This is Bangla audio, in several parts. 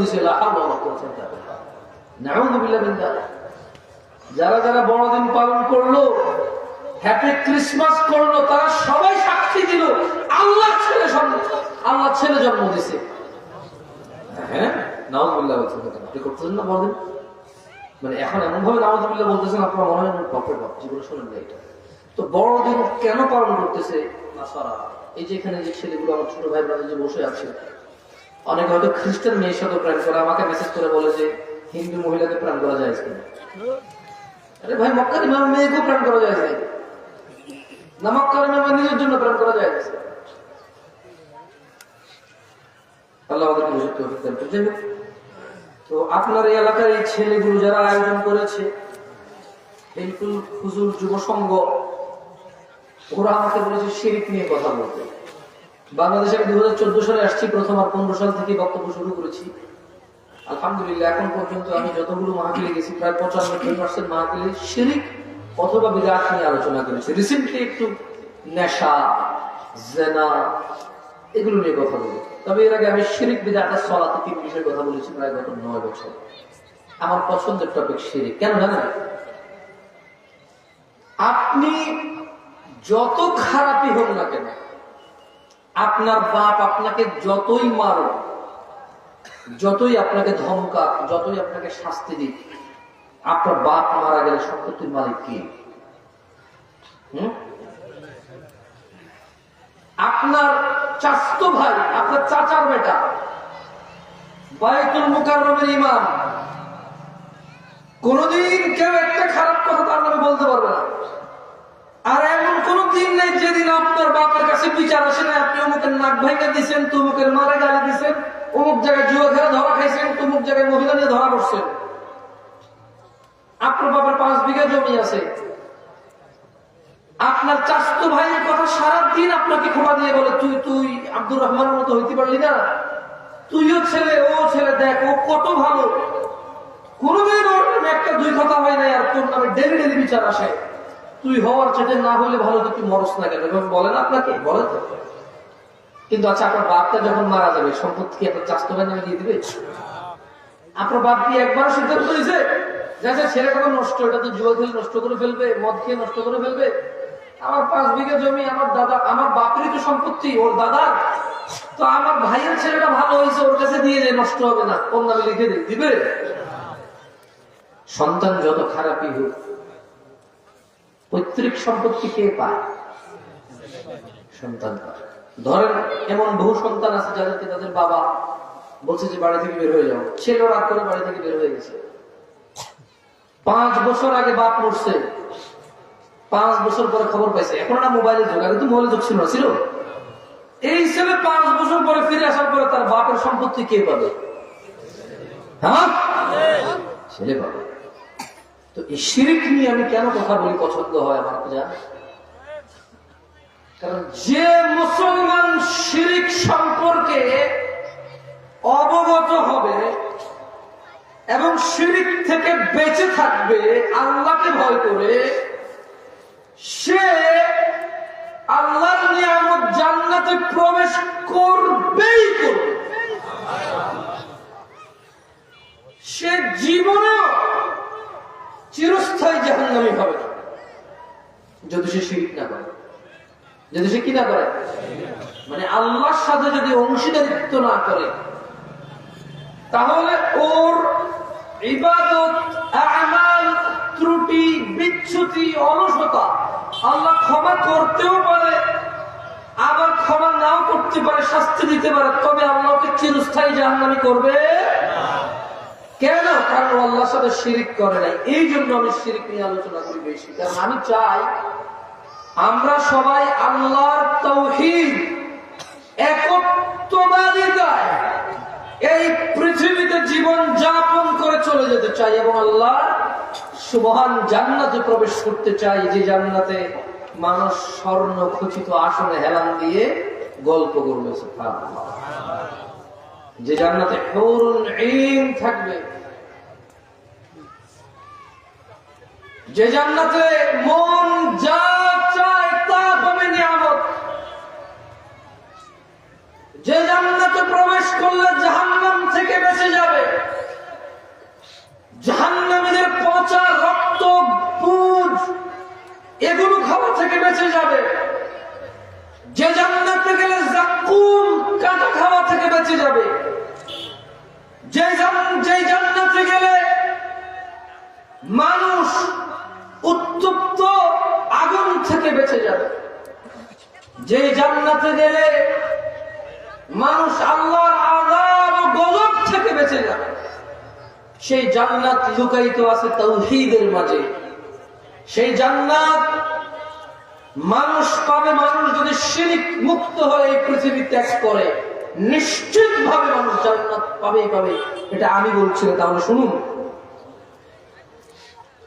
দিছে যারা যারা বড়দিন পালন করল হ্যাপি ক্রিসমাস করল, তারা সবাই সাক্ষী দিল আল্লাহ ছেলে আল্লাহ ছেলে জন্ম দিছে। হ্যাঁ করতেছেন না বড়দিন? মানে এখন এমন ভাবে নাউজুবিল্লাহ বলতেছেন, আপনার মনে হয় বাপের বাপ, জীবনে শোনেন না এটা। তো বড়দিন কেন পালন করতেছে? এই যে এখানে যে ছেলেগুলো, আমার ছোট ভাই ব্রাদার যে বসে আছে অনেকে হয়তো খ্রিস্টান মেয়ের সাথে প্রেম করে আমাকে মেসেজ করে বলে যে, হিন্দু মহিলাকে প্রেম করা যায় আরে ভাই, মক্কার ইমাম মেয়েকেও প্রেম করা যায় না নিজের জন্য প্রেম করা যায় তো আপনার এই এলাকার এই ছেলেগুলো যারা আয়োজন করেছে যুব সংঘ ওরা আমাকে বলেছে শিরিক নিয়ে কথা বলতে। বাংলাদেশে আমি দু হাজার চোদ্দ সালে আসছি, প্রথম আর পনেরো সাল থেকে বক্তব্য শুরু করেছি। আলহামদুলিল্লাহ, এখন পর্যন্ত আমি যতগুলো মাহফিলে গেছি, প্রায় পঁচানব্বই পার্সেন্ট মাহফিলে শিরিক অথবা বিরাট নিয়ে আলোচনা করেছি। রিসেন্টলি একটু নেশা, জেনা, এগুলো নিয়ে কথা বলি। তবে এর আগে আমি শিরিক বিদাটা সলাতে তিন বিষয়ে কথা বলেছি প্রায় গত নয় বছর। আমার পছন্দের টপিক শিরিক। কেন জানেন? আপনি যত খারাপই হোক না কেন আপনার বাপ আপনাকে যতই মারো যতই আপনাকে ধমকাক, যতই আপনাকে শাস্তি দিক, আপনার বাপ মারা গেলে সম্পত্তির মালিক কি? আপনার চাস্ত ভাই, আপনার চাচার বেটা বায়তুল মুকাররমের ইমাম, কোনদিন কেউ একটা খারাপ কথা তার নামে বলতে পারবে না। আর এমন কোন দিন নেই যেদিন আপনার বাপের কাছে বিচার আসে না আপনি অমুকের নাক ভাইকে দিচ্ছেন তমুকের মারে গালি দিচ্ছেন অমুক জায়গায় জুয়া খেলা ধরা খাইছেন, তমুক জায়গায় মহিলা নিয়ে ধরা পড়ছেন। আপনার বাবার পাঁচ বিঘা জমি আছে। আপনার চাস্ত ভাইয়ের কথা সারাদিন আপনাকে ক্ষমা দিয়ে বলে, তুই তুই আব্দুর রহমানের মতো হইতে পারলি না। তুইও ছেলে, ও ছেলে, দেখ, ও কত ভালো। কোনোদিন ওর একটা দুই কথা হয় নাই আর তোর নামে ডেলি ডেলি বিচার আসে। তুই হওয়ার চেটে না হলে ভালো তুই মরস না কেন? বলেন আপনাকে বলে তো। কিন্তু আচ্ছা আপনার বাপটা যখন মারা যাবে, সম্পত্তি কি আপনার ভাই নামে দিয়ে দিবে? আপনার বাপ কি একবার সিদ্ধান্ত ছেলেটা নষ্ট এটা তো জুয়া খেলে নষ্ট করে ফেলবে, মদ খেয়ে নষ্ট করে ফেলবে। আমার পাঁচ বিঘা জমি, আমার দাদা, আমার বাপেরই তো সম্পত্তি, ওর দাদা। তো আমার ভাইয়ের ছেলেটা ভালো হয়েছে, ওর কাছে দিয়ে যায় নষ্ট হবে না। ওর নামে লিখে দিবে? সন্তান যত খারাপই হোক পৈতৃক সম্পত্তি কে পায়? সন্তান পায়। ধরেন, এমন বহু সন্তান আছে যাদেরকে তাদের বাবা বলছে যে বাড়ি থেকে বের হয়ে যাও। ছেলে রাগ করে বাড়ি থেকে বের হয়ে গেছে। পাঁচ বছর আগে বাপ মরছে। পাঁচ বছর পরে খবর পাইছে। এখন না মোবাইলে যোগ, আগে তো মোবাইলে যোগ ছিল না, ছিল? এই ছেলে পাঁচ বছর পরে ফিরে আসার পরে তার বাপের সম্পত্তি কে পাবে? হ্যাঁ? ছেলে পাবে। তো এই শিরিক নিয়ে আমি কেন কথা বলি পছন্দ হয় আমার পূজা? কারণ যে মুসলমান শিরিক সম্পর্কে অবগত হবে এবং শিরিক থেকে বেঁচে থাকবে, আল্লাহকে ভয় করে, সে আল্লাহর নিয়ামত জান্নাতে প্রবেশ করবেই করবে। সে জীবনেও চিরস্থায়ী জাহান্নামী হবে যদি সে শিরিক না করে। যদি সে কি না করে? মানে আল্লাহর সাথে যদি অংশীদারিত্ব না করে, তাহলে ওর ইবাদত, আমাল, ত্রুটি, বিচ্ছুতি, অলসতা আল্লাহ ক্ষমা করতেও পারে, আবার ক্ষমা নাও করতে পারে, শাস্তি দিতে পারে, তবে আল্লাহকে চিরস্থায়ী জাহান্নামি করবে। কেন? কারণ ও আল্লাহর সাথে শিরিক করে নাই। এই জন্য আমি শিরিক নিয়ে আলোচনা করি বেশি। কারণ আমি চাই আমরা সবাই আল্লাহর তৌহিদ একত্ববাদিতায় এই পৃথিবীতে জীবন যাপন করে চলে যেতে চাই এবং আল্লাহ সুবহান জান্নাতে প্রবেশ করতে চাই, যে জান্নাতে মানুষ স্বর্ণ খচিত আসনে হেলান দিয়ে গল্প করবে। যে জান্নাতে থাকবে। যে জান্নাতে মন যা চায় তা পাবে নিয়ামত। যে জান্নাতে প্রবেশ করলে জাহান্নাম থেকে বেঁচে যাবে। জাহান্নামীদের পচা রক্ত, পুজ, এগুলো খাওয়া থেকে বেঁচে যাবে। যে জান্নাতে গেলে জাকুম, কাটা খাওয়া থেকে বেঁচে যাবে। যে যে জান্নাতে গেলে মানুষ উত্তপ্ত আগুন থেকে বেঁচে যাবে। যে জান্নাতে গেলে মানুষ আল্লাহর আযাব ও গজব থেকে বেঁচে যাবে। সেই জান্নাত লুকায়িত আছে তৌহিদের মাঝে। সেই জান্নাত মানুষ পাবে, মানুষ যদি শিরিক মুক্ত হয়ে এই পৃথিবী ত্যাগ করে। নিশ্চিত ভাবে মানুষ জান্নাত পাবেই পাবে এটা আমি বলছি না, তাহলে শুনুন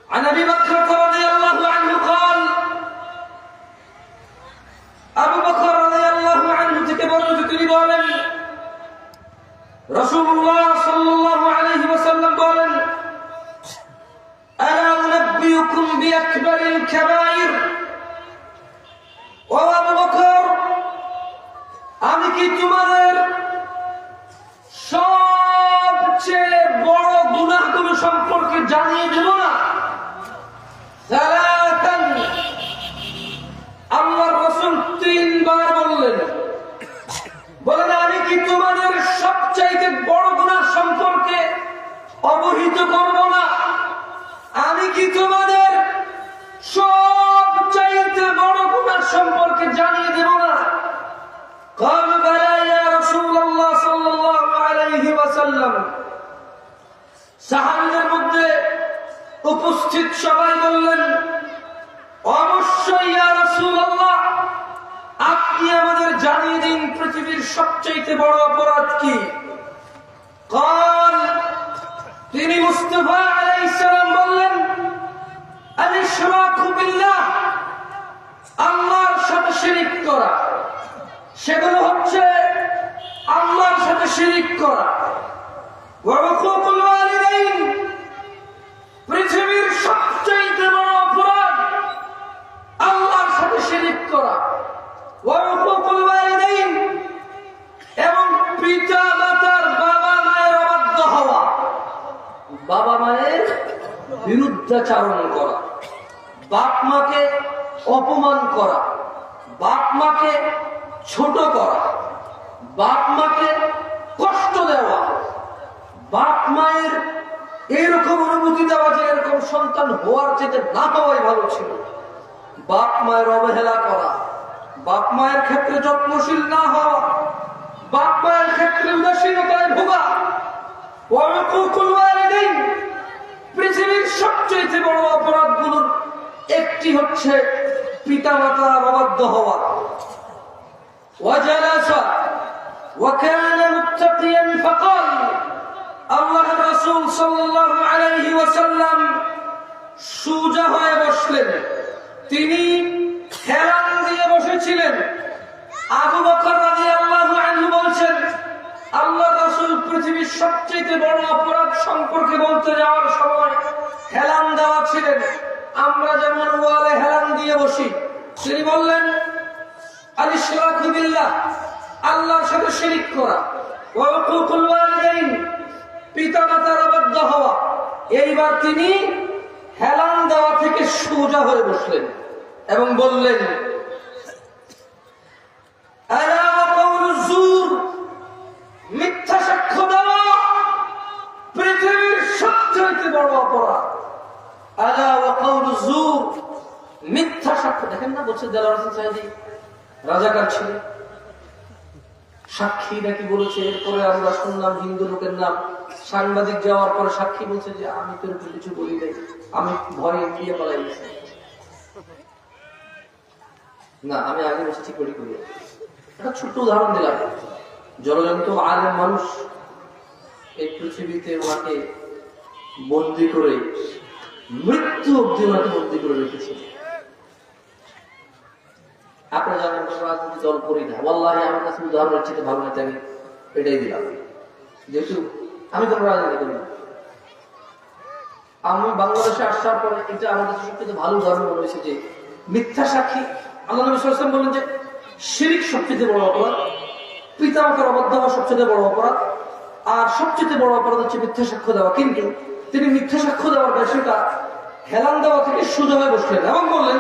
عن ابي بكر رضي الله عنه قال আবু বকর রাদিয়াল্লাহু আনহু থেকে বর্ণিত তিনি বলেন রাসূলুল্লাহ সাল্লাল্লাহু আলাইহি ওয়াসাল্লাম বলেন আলা উনাব্বিউকুম বিআকবারিল কাবাইর আমি তোমাদের সবচাইতে বড় গুণা সম্পর্কে অবহিত করব না। আমি কি তোমাদের সবচাইতে বড় গুণার সম্পর্কে জানিয়ে দেব না? উপস্থিত সবাই বললেন, অবশ্যই আপনি আমাদের জানিয়ে দিন পৃথিবীর সবচেয়ে বড় অপরাধ কি? তিনি মুস্তফা আলাইসালাম বললেন আমি সুরাকুবিল্লাহ আল্লাহর সাথে শিরিক করা। সেগুলো হচ্ছে আল্লাহর সাথে শিরিক করা। পৃথিবীর সবচেয়ে বড় অপরাধ আল্লাহর সাথে শিরিক করা। এবং বাবা মায়ের অবাধ্য হওয়া। বাবা মায়ের করা। অপমান করা। বাপ মাকে ছোট করা। বাপ মাকে কষ্ট দেওয়া। বাপ মায়ের এরকম অনুমতি দেওয়া যে এরকম সন্তান হওয়ার চেয়ে না হওয়াই ভালো ছিল। বাপ মায়ের অবহেলা করা। বাপ মায়ের ক্ষেত্রে যত্নশীল না হওয়া, বাপ মায়ের ক্ষেত্রে উদাসীনতায় ভোগা পৃথিবীর সবচেয়ে বড় অপরাধগুলোর একটি হচ্ছে পিতা মাতার অবাধ্য হওয়া। আল্লাহ রাসূল সাল্লাল্লাহু আলাইহি ওয়াসাল্লাম সুজা হয়ে বসলেন। তিনি সবচেয়ে বড় অপরাধ সম্পর্কে বলতে যাওয়ার সময় হেলান দেওয়া ছিলেন। আমরা যেমন ওয়ালে হেলান দিয়ে বসি, তিনি বললেন আলিশরাকু বিল্লাহ, আল্লাহর সাথে শিরিক করা। ওয়া হুকুকুল ওয়ালিদাইন, পিতামাতার অবাধ্য হওয়া। এইবার তিনি হেলান দেওয়া থেকে সোজা হয়ে বসলেন এবং বললেন আলা ওয়া কাউলু জুর মিথ্যা সাক্ষ্য দেওয়া পৃথিবীর সবচেয়ে বড় অপরাধ আলা ওয়া কাউলু জুর মিথ্যা সাক্ষ্য দেখেন না বলছে, দেলাওয়ার হোসেন সাহেদি রাজাকার ছিল। সাক্ষী নাকি বলেছে, এরপরে আমরা শুনলাম হিন্দু লোকের নাম। সাংবাদিক যাওয়ার পরে সাক্ষী বলছে যে, আমি তোর কিছু বলি নাই। আমি ভয়ে গিয়ে পালাই গেছি। না, আমি আগে বসে ঠিক করি করি একটা ছোট্ট উদাহরণ দিলাম। জলজন্ত আলেম মানুষ এই পৃথিবীতে ওনাকে বন্দি করে, মৃত্যু অব্দি ওনাকে বন্দি করে রেখেছে। আপনারা জানেন রাজনীতি দল করি না, ওয়াল্লাহি, আমার কাছে উদাহরণের চেয়ে ভালো নেতা আমি এটাই দিলাম। যেহেতু আমি কোনো রাজনীতি করি না। আমি বাংলাদেশে আসার পরে এটা কাছে সবচেয়ে ভালো উদাহরণ মনে হয়েছে যে, মিথ্যা সাক্ষী, আল্লাহ নবী ওয়াসাল্লাম বলেন যে, শিরিক সবচেয়ে বড় অপরাধ পিতা মাতার অবাধ্য হওয়া সবচেয়ে বড় অপরাধ, আর সবচেয়ে বড় অপরাধ হচ্ছে মিথ্যা সাক্ষ্য দেওয়া। কিন্তু তিনি মিথ্যা সাক্ষ্য দেওয়ার বিষয়টা হেলান দেওয়া থেকে সোজা হয়ে বসলেন এবং বললেন